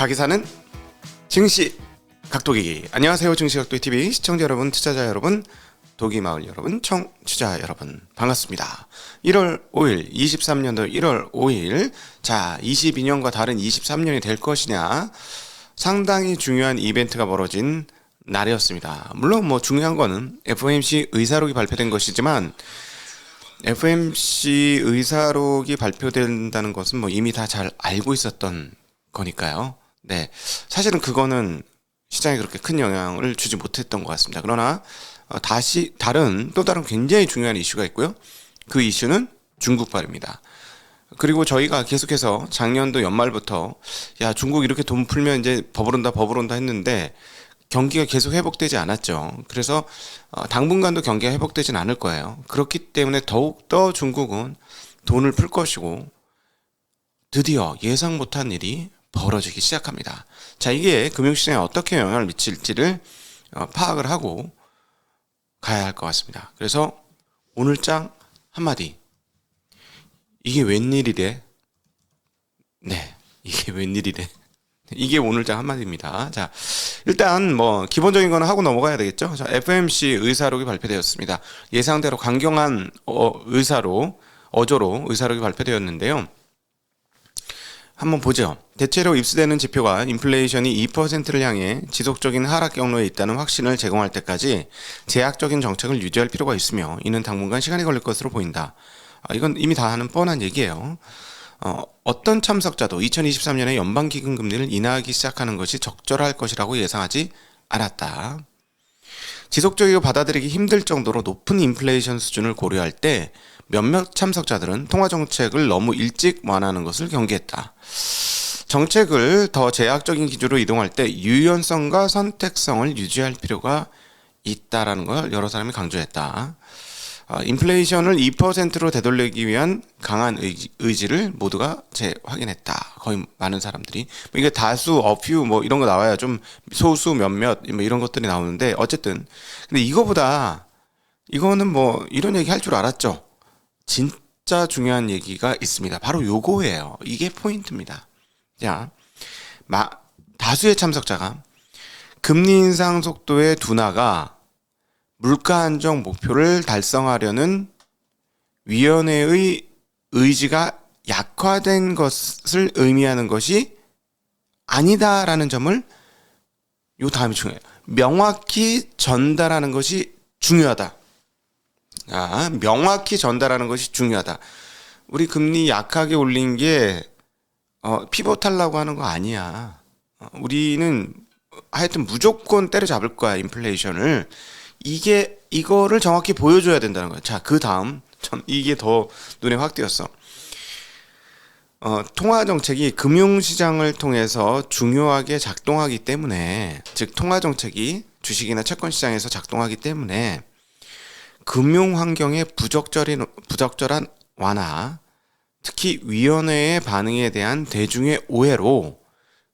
가기사는 증시 각도기기 안녕하세요. 증시 각도기 TV 시청자 여러분 투자자 여러분 도기마을 여러분 청취자 여러분. 반갑습니다. 1월 5일 23년도 1월 5일. 자 22년과 다른 23년이 될 것이냐? 상당히 중요한 이벤트가 벌어진 날이었습니다. 물론 뭐 중요한 거는 FOMC 의사록이 발표된 것이지만 FMC 의사록이 발표된다는 것은 뭐 이미 다 잘 알고 있었던 거니까요. 네. 사실은 그거는 시장에 그렇게 큰 영향을 주지 못했던 것 같습니다. 그러나 어, 다시 다른 또 다른 굉장히 중요한 이슈가 있고요. 그 이슈는 중국발입니다. 그리고 저희가 계속해서 작년도 연말부터 야 중국 이렇게 돈 풀면 이제 버블온다 버블온다 했는데 경기가 계속 회복되지 않았죠. 그래서 어, 당분간도 경기가 회복되진 않을 거예요. 그렇기 때문에 더욱 더 중국은 돈을 풀 것이고 드디어 예상 못한 일이 벌어지기 시작합니다. 자, 이게 금융시장에 어떻게 영향을 미칠지를 어, 파악을 하고 가야 할 것 같습니다. 그래서 오늘 장 한마디. 이게 웬일이래? 네, 이게 웬일이래? 이게 오늘 장 한마디입니다. 자, 일단 뭐 기본적인 거는 하고 넘어가야 되겠죠. 자, FMC 의사록이 발표되었습니다. 예상대로 강경한 어, 의사로 어조로 의사록이 발표되었는데요. 한번 보죠. 대체로 입수되는 지표가 인플레이션이 2%를 향해 지속적인 하락 경로에 있다는 확신을 제공할 때까지 제약적인 정책을 유지할 필요가 있으며 이는 당분간 시간이 걸릴 것으로 보인다. 아, 이건 이미 다 하는 뻔한 얘기예요. 어, 어떤 참석자도 2023년에 연방기금 금리를 인하하기 시작하는 것이 적절할 것이라고 예상하지 않았다. 지속적이고 받아들이기 힘들 정도로 높은 인플레이션 수준을 고려할 때 몇몇 참석자들은 통화 정책을 너무 일찍 완화하는 것을 경계했다. 정책을 더 제약적인 기조로 이동할 때 유연성과 선택성을 유지할 필요가 있다라는 걸 여러 사람이 강조했다. 어, 인플레이션을 2%로 되돌리기 위한 강한 의지, 를 모두가 재확인했다. 거의 많은 사람들이. 뭐 이게 다수, 어퓨 뭐 이런 거 나와야 좀 소수, 몇몇 뭐 이런 것들이 나오는데 어쨌든 근데 이거보다 이거는 뭐 이런 얘기 할 줄 알았죠. 진짜 중요한 얘기가 있습니다. 바로 요거예요. 이게 포인트입니다. 자, 마, 다수의 참석자가 금리 인상 속도의 둔화가 물가 안정 목표를 달성하려는 위원회의 의지가 약화된 것을 의미하는 것이 아니다라는 점을 요 다음이 중요해요. 명확히 전달하는 것이 중요하다. 아, 명확히 전달하는 것이 중요하다. 우리 금리 약하게 올린 게 어, 피봇하려고 하는 거 아니야. 어, 우리는 하여튼 무조건 때려잡을 거야 인플레이션을. 이게 이거를 정확히 보여줘야 된다는 거야. 자, 그 다음 전 이게 더 눈에 확 띄었어. 어, 통화 정책이 금융 시장을 통해서 중요하게 작동하기 때문에 즉 통화 정책이 주식이나 채권 시장에서 작동하기 때문에 금융 환경의 부적절인 부적절한 완화, 특히 위원회의 반응에 대한 대중의 오해로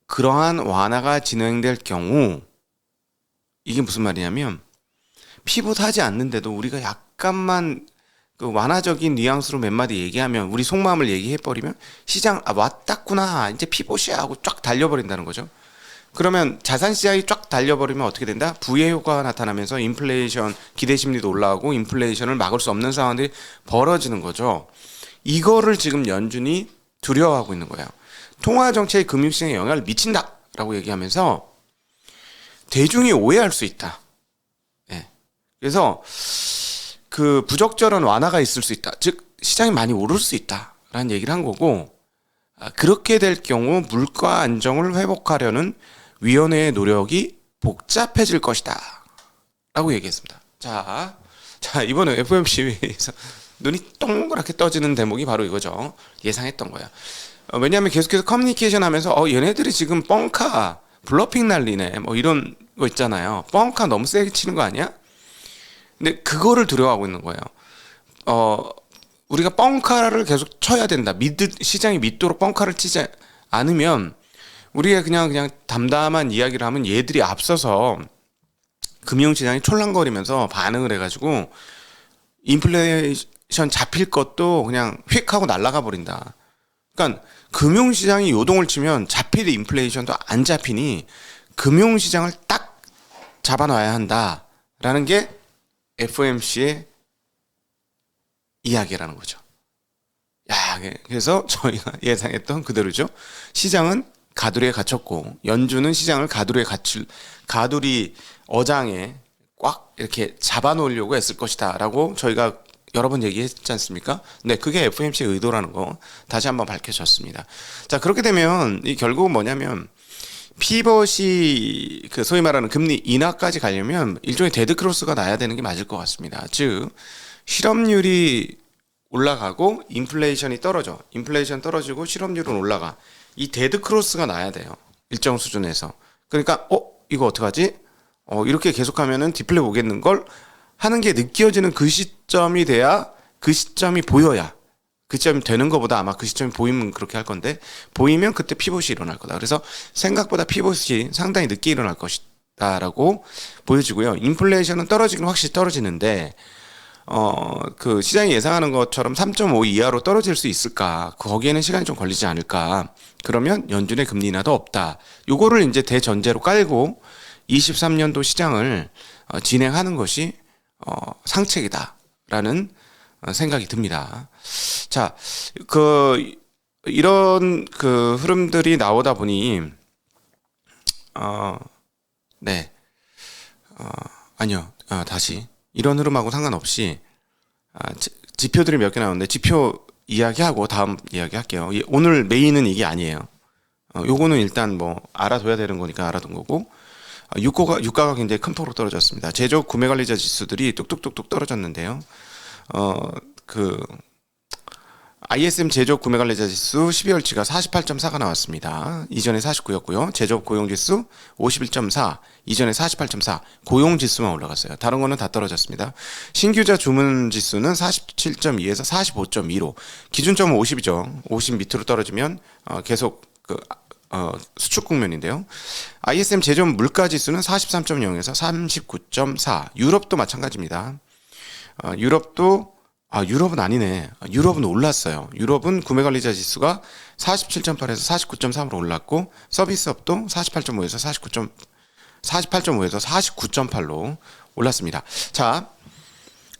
그러한 완화가 진행될 경우 이게 무슨 말이냐면 피봇하지 않는데도 우리가 약간만 그 완화적인 뉘앙스로 몇 마디 얘기하면 우리 속마음을 얘기해 버리면 시장 아 왔다구나 이제 피봇이야 하고 쫙 달려버린다는 거죠. 그러면 자산 시장이 쫙 달려버리면 어떻게 된다? 부의 효과가 나타나면서 인플레이션 기대 심리도 올라가고 인플레이션을 막을 수 없는 상황들이 벌어지는 거죠. 이거를 지금 연준이 두려워하고 있는 거예요. 통화 정책이 금융 시장에 영향을 미친다라고 얘기하면서 대중이 오해할 수 있다. 그래서 그 부적절한 완화가 있을 수 있다. 즉 시장이 많이 오를 수 있다라는 얘기를 한 거고 아, 그렇게 될 경우 물가 안정을 회복하려는 위원회의 노력이 복잡해질 것이다. 라고 얘기했습니다. 자, 자, 이번에 FOMC에서 눈이 동그랗게 떠지는 대목이 바로 이거죠. 예상했던 거야. 어, 왜냐하면 계속해서 커뮤니케이션 하면서, 어, 얘네들이 지금 뻥카, 블러핑 날리네. 뭐 이런 거 있잖아요. 뻥카 너무 세게 치는 거 아니야? 근데 그거를 두려워하고 있는 거예요. 어, 우리가 뻥카를 계속 쳐야 된다. 믿 시장이 믿도록 뻥카를 치지 않으면 우리가 그냥 그냥 담담한 이야기를 하면 얘들이 앞서서 금융시장이 촐랑거리면서 반응을 해가지고 인플레이션 잡힐 것도 그냥 휙 하고 날아가 버린다. 그러니까 금융시장이 요동을 치면 잡히는 인플레이션도 안 잡히니 금융시장을 딱 잡아놔야 한다라는 게 FOMC의 이야기라는 거죠. 야, 그래서 저희가 예상했던 그대로죠. 시장은 가두리에 갇혔고 연준은 시장을 가두리에 갇힐 가두리 어장에 꽉 이렇게 잡아놓으려고 했을 것이다라고 저희가 여러 번 얘기했지 않습니까? 네, 그게 FOMC의 의도라는 거 다시 한번 밝혀졌습니다. 자, 그렇게 되면 이 결국은 뭐냐면 피벗이 그 소위 말하는 금리 인하까지 가려면 일종의 데드 크로스가 나야 되는 게 맞을 것 같습니다. 즉 실업률이 올라가고 인플레이션이 떨어져. 인플레이션 떨어지고 실업률은 올라가. 이 데드 크로스가 나야 돼요. 일정 수준에서. 그러니까 어 이거 어떡하지? 어 이렇게 계속하면은 디플레 오겠는 걸 하는 게 느껴지는 그 시점이 돼야 그 시점이 보여야 그 시점이 되는 것보다 아마 그 시점이 보이면 그렇게 할 건데 보이면 그때 피봇이 일어날 거다. 그래서 생각보다 피봇이 상당히 늦게 일어날 것이다라고 보여지고요. 인플레이션은 떨어지긴 확실히 떨어지는데 어, 그 시장이 예상하는 것처럼 3.5 이하로 떨어질 수 있을까? 거기에는 시간이 좀 걸리지 않을까? 그러면 연준의 금리 인하도 없다. 요거를 이제 대전제로 깔고 23년도 시장을 어, 진행하는 것이 어, 상책이다라는 어, 생각이 듭니다. 자, 그 이런 그 흐름들이 나오다 보니 어, 네, 어, 아니요, 어, 다시 이런 흐름하고 상관없이 아, 지, 지표들이 몇 개 나오는데 지표 이야기하고 다음 이야기할게요. 이- 오늘 메인은 이게 아니에요. 어, 요거는 일단 뭐 알아둬야 되는 거니까 알아둔 거고 아, 유가가 유가가 굉장히 큰 폭으로 떨어졌습니다. 제조 구매 관리자 지수들이 뚝뚝뚝뚝 떨어졌는데요. 어 그 ISM 제조업 구매 관리자 지수 12월치가 48.4가 나왔습니다. 이전에 49였고요. 제조업 고용 지수 51.4, 이전에 48.4. 고용 지수만 올라갔어요. 다른 거는 다 떨어졌습니다. 신규자 주문 지수는 47.2에서 45.2로 기준점은 50이죠. 50 밑으로 떨어지면 어, 계속 그 어, 수축 국면인데요. ISM 제조업 물가 지수는 43.0에서 39.4. 유럽도 마찬가지입니다. 어, 유럽도 아 유럽은 아니네. 아, 유럽은 올랐어요. 유럽은 구매 관리자 지수가 47.8에서 49.3으로 올랐고 서비스업도 48.5에서 49. 48.5에서 49.8로 올랐습니다. 자,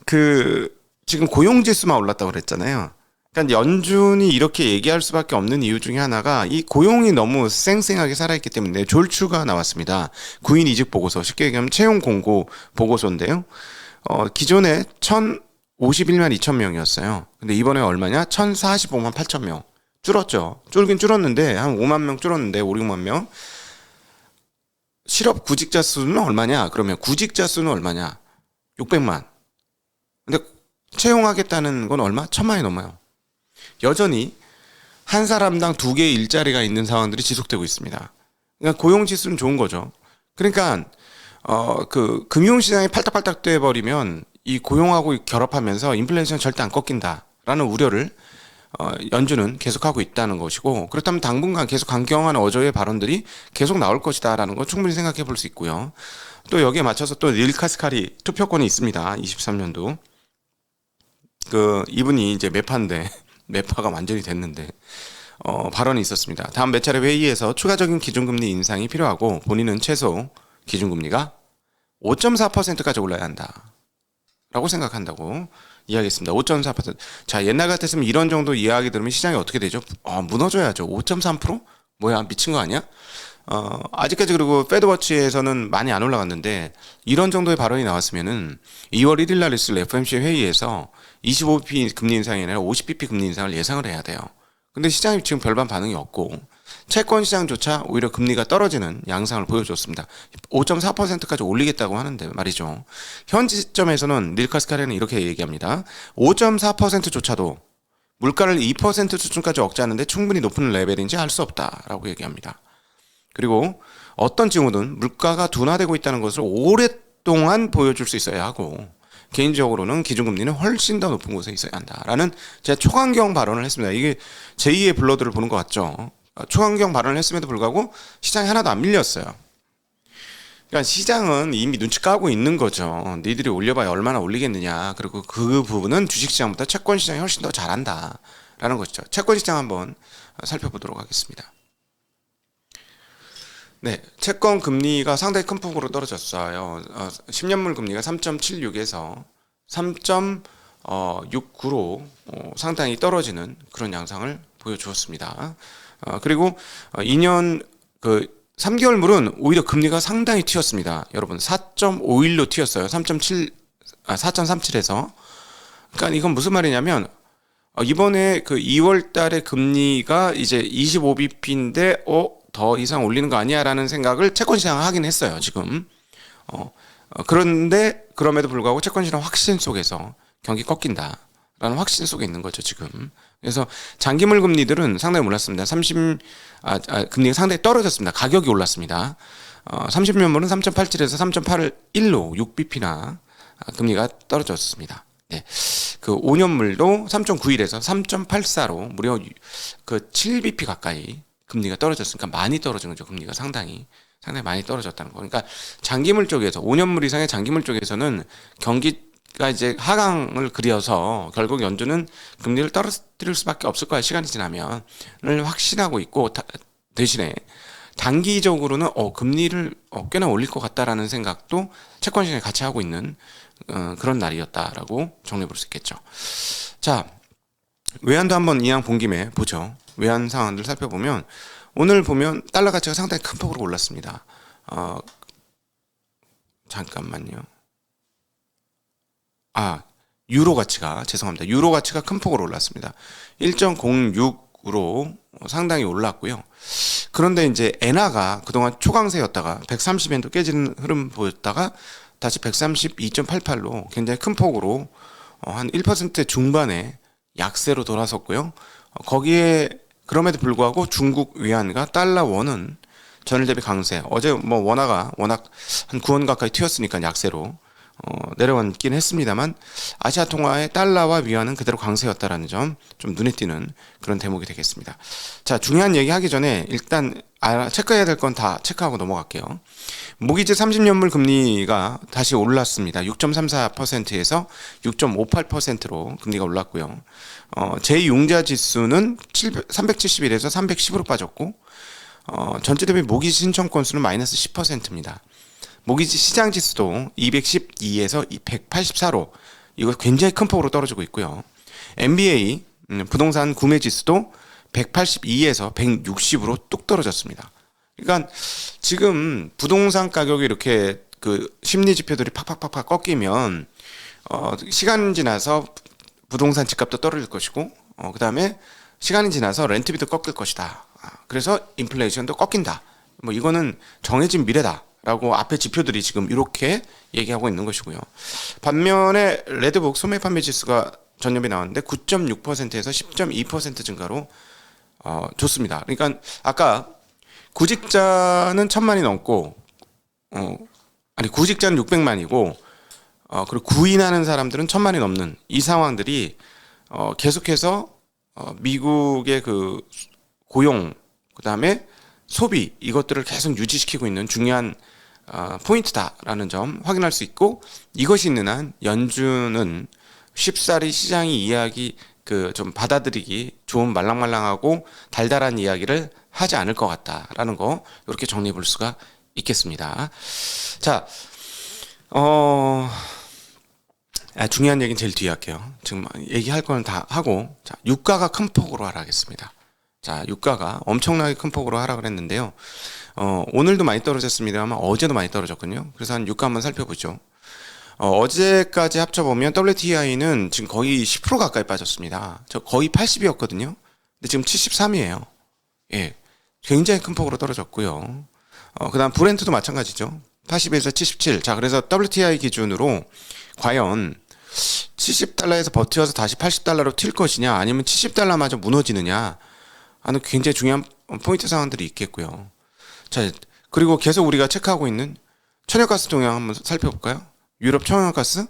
그 지금 고용 지수만 올랐다고 그랬잖아요. 그러니까 연준이 이렇게 얘기할 수밖에 없는 이유 중에 하나가 이 고용이 너무 쌩쌩하게 살아있기 때문에 졸추가 나왔습니다. 구인 이직 보고서 쉽게 얘기하면 채용 공고 보고서인데요. 어, 기존에 1,051만 2천 명이었어요. 근데 이번에 얼마냐? 1,045만 8천 명. 줄었죠. 줄긴 줄었는데 한 5만 명 줄었는데 5, 6만 명. 실업 구직자 수는 얼마냐? 그러면 구직자 수는 얼마냐? 600만. 근데 채용하겠다는 건 얼마? 천만이 넘어요. 여전히 한 사람당 두 개의 일자리가 있는 상황들이 지속되고 있습니다. 그러니까 고용 지수는 좋은 거죠. 그러니까 어 그 금융 시장이 팔딱팔딱 돼 버리면 이 고용하고 결합하면서 인플레이션 절대 안 꺾인다라는 우려를 어, 연준은 계속하고 있다는 것이고 그렇다면 당분간 계속 강경한 어조의 발언들이 계속 나올 것이다라는 거 충분히 생각해 볼 수 있고요. 또 여기에 맞춰서 또 닐 카스카리 투표권이 있습니다. 23년도 그 이분이 이제 매파인데 매파가 완전히 됐는데 어, 발언이 있었습니다. 다음 몇 차례 회의에서 추가적인 기준금리 인상이 필요하고 본인은 최소 기준금리가 5.4%까지 올라야 한다. 라고 생각한다고 이야기했습니다. 5.4%. 자, 옛날 같았으면 이런 정도 이야기 들으면 시장이 어떻게 되죠? 아, 무너져야죠. 5.3%? 뭐야, 미친 거 아니야? 어, 아직까지 그리고 페드워치에서는 많이 안 올라갔는데 이런 정도의 발언이 나왔으면은 2월 1일 날 있을 FOMC 회의에서 25bp 금리 인상이 아니라 50bp 금리 인상을 예상을 해야 돼요. 근데 시장이 지금 별반 반응이 없고 채권 시장조차 오히려 금리가 떨어지는 양상을 보여줬습니다. 5.4%까지 올리겠다고 하는데 말이죠. 현 시점에서는 닐카스카레는 이렇게 얘기합니다. 5.4%조차도 물가를 2% 수준까지 억제하는데 충분히 높은 레벨인지 알 수 없다라고 얘기합니다. 그리고 어떤 징후든 물가가 둔화되고 있다는 것을 오랫동안 보여줄 수 있어야 하고 개인적으로는 기준금리는 훨씬 더 높은 곳에 있어야 한다라는 제 초강경 발언을 했습니다. 이게 제2의 블러드를 보는 것 같죠. 초강경 발언을 했음에도 불구하고 시장이 하나도 안 밀렸어요. 그러니까 시장은 이미 눈치 까고 있는 거죠. 니들이 올려봐야 얼마나 올리겠느냐. 그리고 그 부분은 주식시장보다 채권시장이 훨씬 더 잘한다. 있다라는 것이죠. 채권 시장 한번 살펴보도록 하겠습니다. 네, 채권 금리가 상당히 큰 폭으로 떨어졌어요. 어, 10년물 금리가 3.76에서 3.69로 어, 상당히 떨어지는 그런 양상을 보여주었습니다. 어, 그리고 어, 2년 그 3개월물은 오히려 금리가 상당히 튀었습니다. 여러분 4.51로 튀었어요. 3.7 아, 4.37에서 그러니까 이건 무슨 말이냐면 어, 이번에 그 2월 달에 금리가 이제 25bp인데 어, 더 이상 올리는 거 아니야라는 생각을 채권 시장 하긴 했어요, 지금. 어, 어, 그런데 그럼에도 불구하고 채권 시장 확신 속에서 경기 꺾인다. 라는 확신 속에 있는 거죠, 지금. 그래서 장기물 금리들은 상당히 올랐습니다. 30, 아, 아 금리가 상당히 떨어졌습니다. 가격이 올랐습니다. 어, 30년물은 3.87에서 3.81로 6bp나 아, 금리가 떨어졌습니다. 네. 그 5년물도 3.91에서 3.84로 무려 그 7bp 가까이 금리가 떨어졌으니까 많이 떨어진 거죠. 금리가 상당히 상당히 많이 떨어졌다는 거. 그러니까 장기물 쪽에서 5년물 이상의 장기물 쪽에서는 경기 가 이제 하강을 그려서 결국 연준은 금리를 떨어뜨릴 수밖에 없을 거야. 시간이 지나면을 확신하고 있고 다, 대신에 단기적으로는 어 금리를 어, 꽤나 올릴 것 같다라는 생각도 채권 시장에 같이 하고 있는 어, 그런 날이었다라고 정리해 볼 수 있겠죠. 자, 외환도 한번 이왕 본 김에 보죠. 외환 상황들 살펴보면 오늘 보면 달러 가치가 상당히 큰 폭으로 올랐습니다. 어, 잠깐만요. 아, 유로 가치가 죄송합니다. 유로 가치가 큰 폭으로 올랐습니다. 1.06으로 상당히 올랐고요. 그런데 이제 엔화가 그동안 초강세였다가 130엔도 깨지는 흐름 보였다가 다시 132.88로 굉장히 큰 폭으로 어, 한1% 중반에 약세로 돌아섰고요. 어, 거기에 그럼에도 불구하고 중국 위안과 달러 원은 전일 대비 강세. 어제 뭐 원화가 워낙 한 9원 가까이 튀었으니까 약세로 어, 내려왔긴 했습니다만 아시아 통화의 달러와 위안은 그대로 강세였다라는 점 좀 눈에 띄는 그런 대목이 되겠습니다. 자 중요한 얘기 하기 전에 일단 아, 체크해야 될 건 다 체크하고 넘어갈게요. 모기지 30년물 금리가 다시 올랐습니다. 6.34%에서 6.58%로 금리가 올랐고요. 어, 제6자 지수는 371에서 310으로 빠졌고 어, 전체 대비 모기지 신청 건수는 마이너스 10%입니다. 모기지 시장 지수도 212에서 184로 이거 굉장히 큰 폭으로 떨어지고 있고요. MBA 음, 부동산 구매 지수도 182에서 160으로 뚝 떨어졌습니다. 그러니까 지금 부동산 가격이 이렇게 그 심리 지표들이 팍팍팍팍 꺾이면 어 시간 지나서 부동산 집값도 떨어질 것이고 어 그다음에 시간이 지나서 렌트비도 꺾일 것이다. 아, 그래서 인플레이션도 꺾인다. 뭐 이거는 정해진 미래다 라고 앞에 지표들이 지금 이렇게 얘기하고 있는 것이고요. 반면에 레드북 소매 판매 지수가 전년에 나왔는데 9.6%에서 10.2% 증가로 어, 좋습니다. 그러니까 아까 구직자는 천만이 넘고 어, 아니 구직자는 600만이고 어, 그리고 구인하는 사람들은 천만이 넘는 이 상황들이 어, 계속해서 어, 미국의 그 고용 그다음에 소비 이것들을 계속 유지시키고 있는 중요한 어, 포인트다라는 점 확인할 수 있고 이것이 있는 한 연준은 쉽사리 시장이 이야기 그 좀 받아들이기 좋은 말랑말랑하고 달달한 이야기를 하지 않을 것 같다라는 거 이렇게 정리해 볼 수가 있겠습니다. 자, 어, 아, 중요한 얘기는 제일 뒤에 할게요. 지금 얘기할 거는 다 하고, 자, 유가가 큰 폭으로 하락했습니다. 자, 유가가 엄청나게 큰 폭으로 하락을 했는데요. 어, 오늘도 많이 떨어졌습니다만 어제도 많이 떨어졌거든요. 그래서 한 유가 한번 살펴보죠. 어, 제까지 합쳐보면 WTI는 지금 거의 10% 가까이 빠졌습니다. 저 거의 80이었거든요. 근데 지금 73이에요. 예. 굉장히 큰 폭으로 떨어졌고요. 어, 그 다음 브렌트도 마찬가지죠. 80에서 77. 자, 그래서 WTI 기준으로 과연 70달러에서 버티어서 다시 80달러로 튈 것이냐, 아니면 70달러마저 무너지느냐, 하는 굉장히 중요한 포인트 상황들이 있겠고요. 자, 그리고 계속 우리가 체크하고 있는 천연가스 동향 한번 살펴볼까요? 유럽 청양가스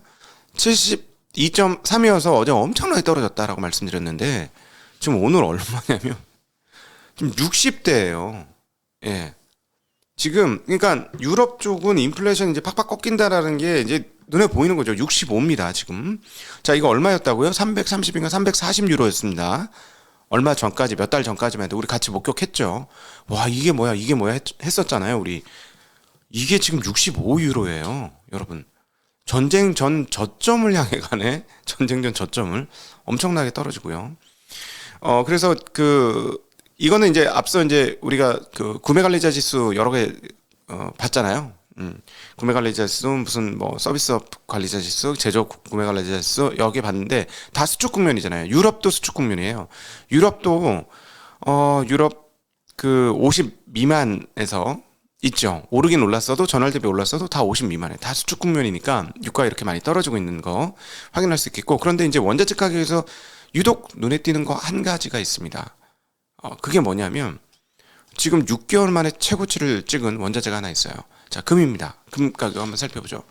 72.3이어서 어제 엄청나게 떨어졌다라고 말씀드렸는데 지금 오늘 얼마냐면 지금 60대예요. 예. 지금 그러니까 유럽 쪽은 인플레이션 이제 팍팍 꺾인다라는 게 이제 눈에 보이는 거죠. 65입니다, 지금. 자, 이거 얼마였다고요? 330인가 340유로였습니다. 얼마 전까지 몇 달 전까지만 해도 우리 같이 목격했죠. 와 이게 뭐야 이게 뭐야 했, 했었잖아요 우리. 이게 지금 65유로예요 여러분. 전쟁 전 저점을 향해 가네. 전쟁 전 저점을 엄청나게 떨어지고요. 어 그래서 그 이거는 이제 앞서 이제 우리가 그 구매 관리자 지수 여러 개 어, 봤잖아요. 음, 구매 관리자 지수 무슨 뭐 서비스업 관리자 지수, 제조업 구매 관리자 지수 여기 봤는데 다 수축 국면이잖아요. 유럽도 수축 국면이에요. 유럽도 어 유럽 그 50 미만에서 있죠. 오르긴 올랐어도 전월 대비 올랐어도 다 50 미만에 다 수축 국면이니까 유가 이렇게 많이 떨어지고 있는 거 확인할 수 있겠고 그런데 이제 원자재 가격에서 유독 눈에 띄는 거 한 가지가 있습니다. 어, 그게 뭐냐면 지금 6개월 만에 최고치를 찍은 원자재가 하나 있어요. 자, 금입니다. 금 가격 한번 살펴보죠.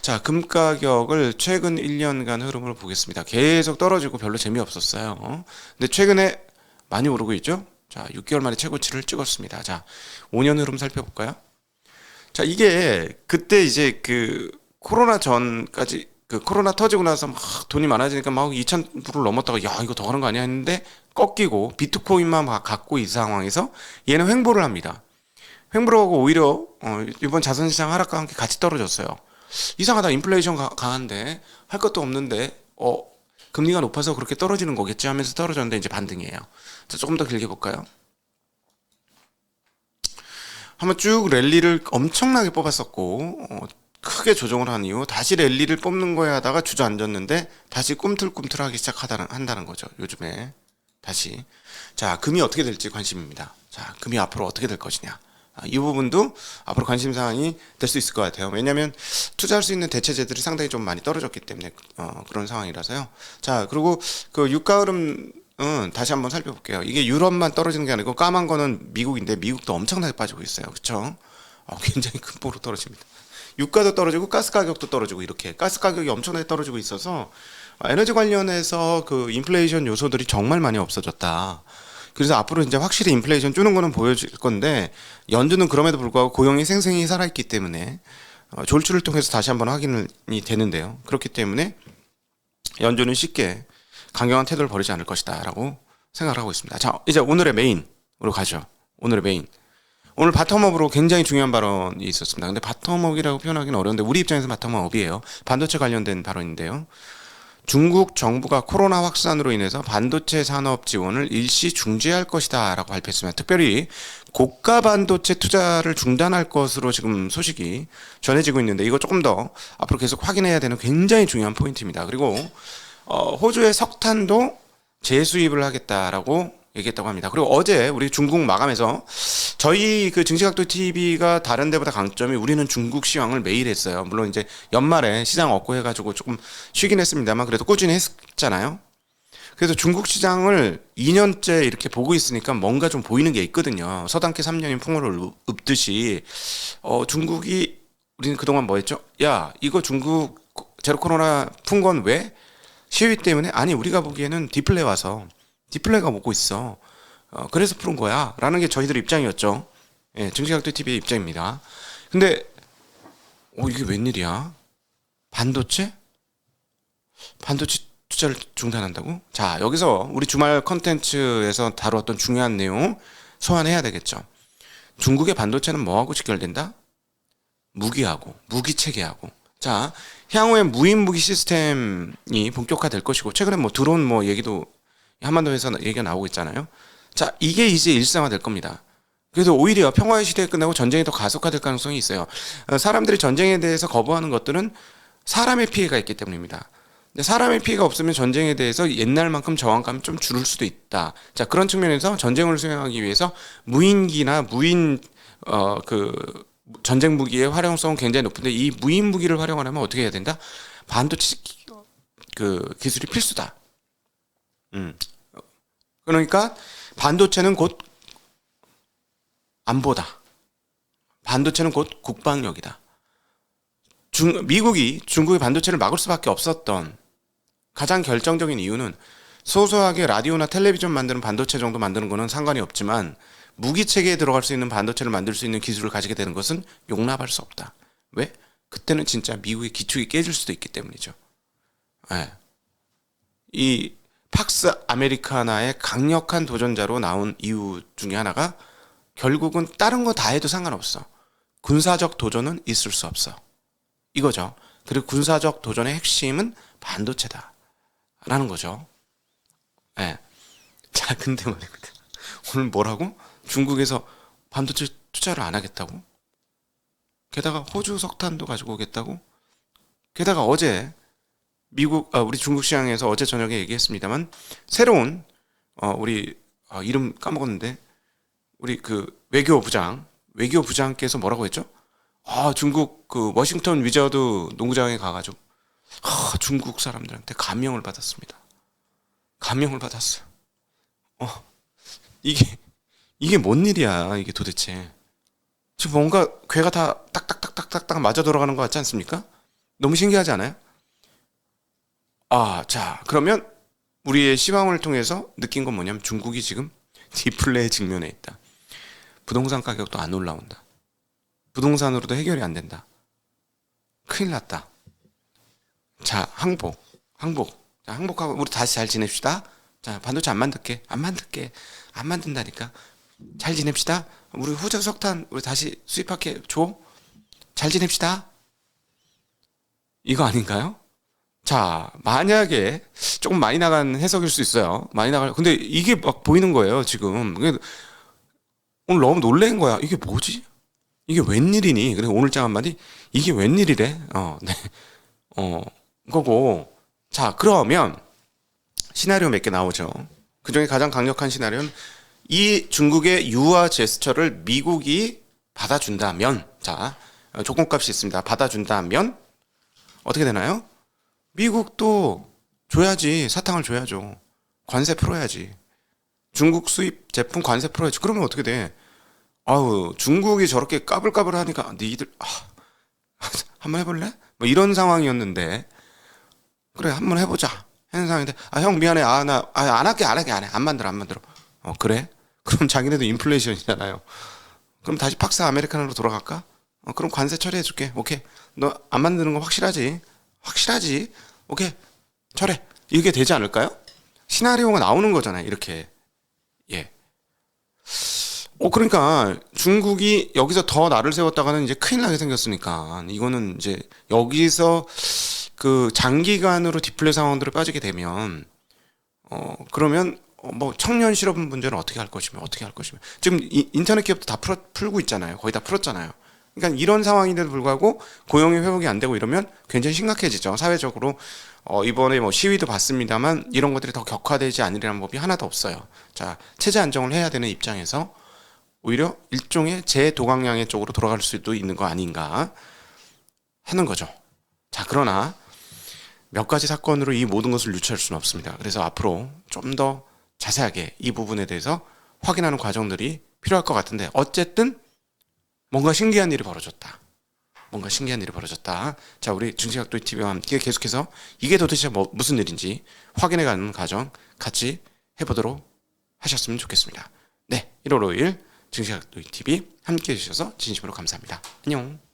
자, 금 가격을 최근 1년간 흐름을 보겠습니다. 계속 떨어지고 별로 재미없었어요. 어? 근데 최근에 많이 오르고 있죠? 자, 6개월 만에 최고치를 찍었습니다. 자, 5년 흐름 살펴볼까요? 자, 이게 그때 이제 그 코로나 전까지 그 코로나 터지고 나서 막 돈이 많아지니까 막 2,000불을 넘었다가 야, 이거 더 가는 거 아니야 했는데 꺾이고 비트코인만 막 갖고 이 상황에서 얘는 횡보를 합니다. 횡보를 하고 오히려 어, 이번 자산시장 하락과 함께 같이 떨어졌어요. 이상하다. 인플레이션 가- 강한데 할 것도 없는데 어 금리가 높아서 그렇게 떨어지는 거겠지 하면서 떨어졌는데 이제 반등이에요. 자, 조금 더 길게 볼까요? 한번 쭉 랠리를 엄청나게 뽑았었고 어, 크게 조정을 한 이후 다시 랠리를 뽑는 거에 하다가 주저앉았는데 다시 꿈틀꿈틀하기 시작하다는 한다는 거죠. 요즘에 다시 자 금이 어떻게 될지 관심입니다. 자 금이 앞으로 어떻게 될 것이냐. 아, 이 부분도 앞으로 관심 사항이 될 수 있을 것 같아요. 왜냐하면 투자할 수 있는 대체제들이 상당히 좀 많이 떨어졌기 때문에 어, 그런 상황이라서요. 자 그리고 그 유가 흐름 은 다시 한번 살펴볼게요. 이게 유럽만 떨어지는 게 아니고 까만 거는 미국인데 미국도 엄청나게 빠지고 있어요. 그렇죠? 어, 굉장히 큰 폭으로 떨어집니다. 유가도 떨어지고 가스 가격도 떨어지고 이렇게 가스 가격이 엄청나게 떨어지고 있어서 아, 에너지 관련해서 그 인플레이션 요소들이 정말 많이 없어졌다. 그래서 앞으로 이제 확실히 인플레이션 주는 거는 보여질 건데 연준은 그럼에도 불구하고 고용이 생생히 살아있기 때문에 어, 졸출을 통해서 다시 한번 확인이 되는데요. 그렇기 때문에 연준은 쉽게 강경한 태도를 벌이지 않을 것이다라고 생각을 하고 있습니다. 자, 이제 오늘의 메인으로 가죠. 오늘의 메인. 오늘 바텀업으로 굉장히 중요한 발언이 있었습니다. 근데 바텀업이라고 표현하기는 어려운데 우리 입장에서 바텀업이에요. 반도체 관련된 발언인데요. 중국 정부가 코로나 확산으로 인해서 반도체 산업 지원을 일시 중지할 것이다 라고 발표했습니다. 특별히 고가 반도체 투자를 중단할 것으로 지금 소식이 전해지고 있는데 이거 조금 더 앞으로 계속 확인해야 되는 굉장히 중요한 포인트입니다. 그리고 어, 호주의 석탄도 재수입을 하겠다라고 얘기했다고 합니다. 그리고 어제 우리 중국 마감에서 저희 그 증시각도 TV가 다른 데보다 강점이 우리는 중국 시황을 매일 했어요. 물론 이제 연말에 시장 없고 해가지고 조금 쉬긴 했습니다만 그래도 꾸준히 했잖아요. 그래서 중국 시장을 2년째 이렇게 보고 있으니까 뭔가 좀 보이는 게 있거든요. 서당계 3년인 풍어를 읊듯이 어, 중국이 우리는 그동안 뭐 했죠? 야, 이거 중국 제로 코로나 푼 건 왜? 시위 때문에? 아니, 우리가 보기에는 디플레 와서 디플레가 먹고 있어. 어, 그래서 푸른 거야. 라는 게 저희들 입장이었죠. 예, 증시각도 TV의 입장입니다. 근데, 어, 이게 웬일이야? 반도체? 반도체 투자를 중단한다고? 자, 여기서 우리 주말 컨텐츠에서 다루었던 중요한 내용 소환해야 되겠죠. 중국의 반도체는 뭐하고 직결된다? 무기하고, 무기 체계하고. 자, 향후에 무인 무기 시스템이 본격화될 것이고, 최근에 뭐 드론 뭐 얘기도 한반도에서 얘기가 나오고 있잖아요. 자, 이게 이제 일상화될 겁니다. 그래서 오히려 평화의 시대가 끝나고 전쟁이 더 가속화될 가능성이 있어요. 어, 사람들이 전쟁에 대해서 거부하는 것들은 사람의 피해가 있기 때문입니다. 사람의 피해가 없으면 전쟁에 대해서 옛날만큼 저항감이 좀 줄을 수도 있다. 자 그런 측면에서 전쟁을 수행하기 위해서 무인기나 무인 어 그 전쟁 무기의 활용성은 굉장히 높은데 이 무인 무기를 활용하려면 어떻게 해야 된다? 반도체 기- 그 기술이 필수다. 음. 그러니까 반도체는 곧 안보다. 반도체는 곧 국방력이다. 중, 미국이 중국의 반도체를 막을 수밖에 없었던 가장 결정적인 이유는 소소하게 라디오나 텔레비전 만드는 반도체 정도 만드는 거는 상관이 없지만 무기 체계에 들어갈 수 있는 반도체를 만들 수 있는 기술을 가지게 되는 것은 용납할 수 없다. 왜? 그때는 진짜 미국의 기축이 깨질 수도 있기 때문이죠. 예. 이 팍스 아메리카나의 강력한 도전자로 나온 이유 중에 하나가 결국은 다른 거 다 해도 상관없어. 군사적 도전은 있을 수 없어. 이거죠. 그리고 군사적 도전의 핵심은 반도체다. 라는 거죠. 예. 자, 근데 말입니다. 오늘 뭐라고? 중국에서 반도체 투자를 안 하겠다고? 게다가 호주 석탄도 가지고 오겠다고? 게다가 어제 미국, 아, 우리 중국 시장에서 어제 저녁에 얘기했습니다만 새로운 어, 우리 아, 이름 까먹었는데 우리 그 외교부장 외교부장께서 뭐라고 했죠? 아 중국 그 워싱턴 위저드 농구장에 가가지고 아, 중국 사람들한테 감명을 받았습니다. 감명을 받았어요. 어 이게 이게 뭔 일이야 이게 도대체 지금 뭔가 괴가 다 딱딱딱딱딱딱 맞아 돌아가는 것 같지 않습니까? 너무 신기하지 않아요? 아, 자, 그러면 우리의 시황을 통해서 느낀 건 뭐냐면 중국이 지금 디플레에 직면해 있다. 부동산 가격도 안 올라온다. 부동산으로도 해결이 안 된다. 큰일 났다. 자, 항복. 항복. 자, 항복하고 우리 다시 잘 지냅시다. 자, 반도체 안 만들게. 안 만들게. 안 만든다니까. 잘 지냅시다. 우리 후저 석탄 우리 다시 수입할게. 줘. 잘 지냅시다. 이거 아닌가요? 자, 만약에 조금 많이 나간 해석일 수 있어요. 많이 나갈. 근데 이게 막 보이는 거예요, 지금. 오늘 너무 놀란 거야. 이게 뭐지? 이게 웬일이니? 그래 오늘 장 한마디 이게 웬일이래? 어, 네. 어, 거고. 자, 그러면 시나리오 몇 개 나오죠. 그 중에 가장 강력한 시나리오는 이 중국의 유화 제스처를 미국이 받아준다면, 자, 어, 조건값이 있습니다. 받아준다면 어떻게 되나요? 미국도 줘야지 사탕을 줘야죠. 관세 풀어야지. 중국 수입 제품 관세 풀어야지. 그러면 어떻게 돼? 아우 중국이 저렇게 까불까불 하니까 니들 아, 한번 해볼래? 뭐 이런 상황이었는데 그래 한번 해보자 하는 상황인데 아 형 미안해 아 나 안 할게 안 할게 안 해 안 만들어 안 만들어 어 그래? 그럼 자기네도 인플레이션이잖아요. 그럼 다시 팍스 아메리카노로 돌아갈까? 어, 그럼 관세 처리해줄게. 오케이. 너 안 만드는 거 확실하지? 확실하지? 오케이. 철회. 이게 되지 않을까요? 시나리오가 나오는 거잖아요. 이렇게. 예. 어, 그러니까 중국이 여기서 더 나를 세웠다가는 이제 큰일 나게 생겼으니까 이거는 이제 여기서 그 장기간으로 디플레 상황들을 빠지게 되면 어, 그러면 어, 뭐 청년 실업 문제는 어떻게 할 것이며 어떻게 할 것이며 지금 이, 인터넷 기업도 다 풀어, 풀고 있잖아요. 거의 다 풀었잖아요. 그러니까 이런 상황인데도 불구하고 고용이 회복이 안 되고 이러면 굉장히 심각해지죠. 사회적으로 어, 이번에 뭐 시위도 봤습니다만 이런 것들이 더 격화되지 않으려는 법이 하나도 없어요. 자 체제 안정을 해야 되는 입장에서 오히려 일종의 재도강량의 쪽으로 돌아갈 수도 있는 거 아닌가 하는 거죠. 자 그러나 몇 가지 사건으로 이 모든 것을 유추할 수는 없습니다. 그래서 앞으로 좀 더 자세하게 이 부분에 대해서 확인하는 과정들이 필요할 것 같은데 어쨌든 뭔가 신기한 일이 벌어졌다. 뭔가 신기한 일이 벌어졌다. 자, 우리 증시각도의 TV와 함께 계속해서 이게 도대체 뭐, 무슨 일인지 확인해가는 과정 같이 해보도록 하셨으면 좋겠습니다. 네, 1월 5일 증시각도의 TV 함께 해주셔서 진심으로 감사합니다. 안녕.